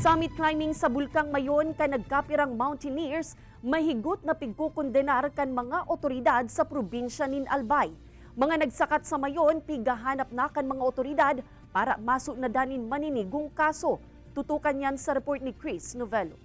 Summit climbing sa Bulkang Mayon kan nagkapirang mountaineers mahigot na pigkukondenar kan mga otoridad sa probinsya nin Albay. Mga nagsakat sa Mayon pigahanap na kan mga otoridad para masuk na danin maninigong kaso. Tutukan yan sa report ni Chris Novello.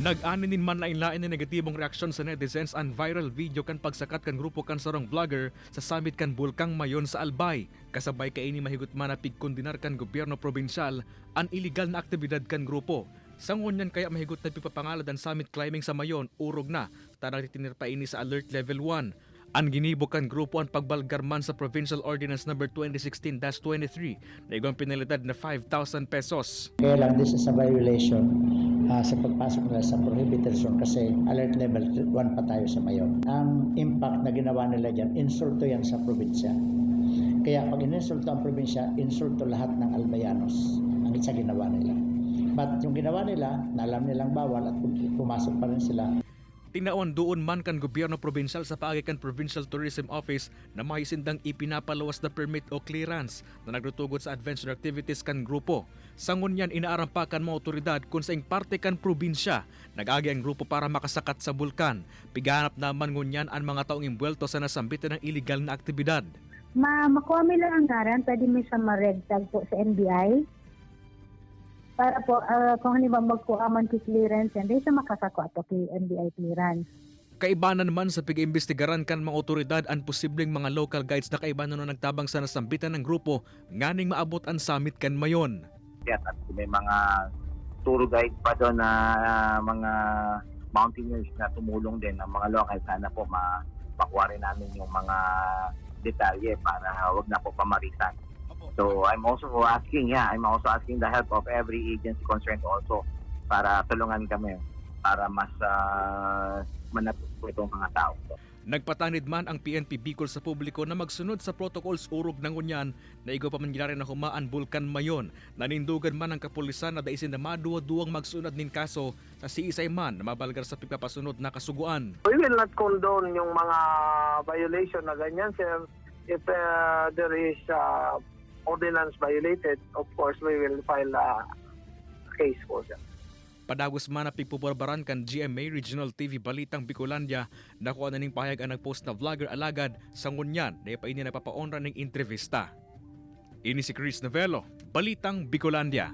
Nag-aninin man lain-lain na negatibong reaksyon sa netizens ang viral video kan pagsakat kan grupo kan sarong vlogger sa summit kan Bulkang Mayon sa Albay. Kasabay kay ini mahigot man na pigkondinar kan gobyerno probinsyal ang illegal na aktibidad kan grupo. Sangon yan kaya mahigot na pipapangalad ang summit climbing sa Mayon, urog na, tarang titinir pa ini sa alert level 1. Ang ginibok kan grupo ang pagbalgarman sa Provincial Ordinance No. 2016-23 na igong pinalidad na 5,000 pesos. Kaya lang, this is a violation ah, sa pagpasok nila sa prohibited zone kasi alert level 1 pa tayo sa mayon. Ang impact na ginawa nila dyan, insulto yan sa probinsya. Kaya pag ininsulto ang probinsya, insulto lahat ng albayanos ang isa ginawa nila. But yung ginawa nila, na alam nilang bawal at pumasok pa rin sila, Tinaon doon man kan gobyerno probinsyal sa paagi kan Provincial Tourism Office na mahisindang ipinapalawas na permit o clearance na nagtutugot sa adventure activities kan grupo. Sangon yan inaarampakan mo otoridad kung sa ing parte kan probinsya. Nag-agi ang grupo para makasakat sa bulkan. Piganap naman ngunyan ang mga taong imbwelto sa nasambitan ng illegal na aktibidad. Ma makuha mi lang ang garan, pwede mi sa ma-red tag po sa NBI. Para po, ah, kung halimbawa magkuha man ki clearance, yan, di sa makasako ato ki NBI clearance. Kaibanan naman sa pag-imbestigaran kan mga otoridad ang posibleng mga local guides na kaibanan no nagtabang sa nasambitan ng grupo nganing maabot ang summit kan mayon. Yan, at may mga tour guide pa doon na ah, mga mountaineers na tumulong din ng mga local. Sana po ma makuha rin namin yung mga detalye para wag na po pamarisan. So I'm also asking, yeah, I'm also asking the help of every agency concerned also para tulungan kami para mas uh, manatili po itong mga tao. Nagpatanid man ang PNP Bicol sa publiko na magsunod sa protocols urog ng unyan na igo pa man ginari na humaan bulkan mayon. Nanindugan man ang kapulisan na daisin na maduwa-duwang magsunod nin kaso sa siisay man na mabalgar sa pipapasunod na kasuguan. We will not condone yung mga violation na ganyan, sir. If uh, there is uh, ordinance violated, of course, we will file a case for them. Padagos man na pigpubarbaran kan GMA Regional TV Balitang Bicolandia nakuha na ning pahayag ang nagpost na vlogger alagad sa ngunyan na ipaini napapaonra ng entrevista. Ini si Chris Novello, Balitang Bicolandia.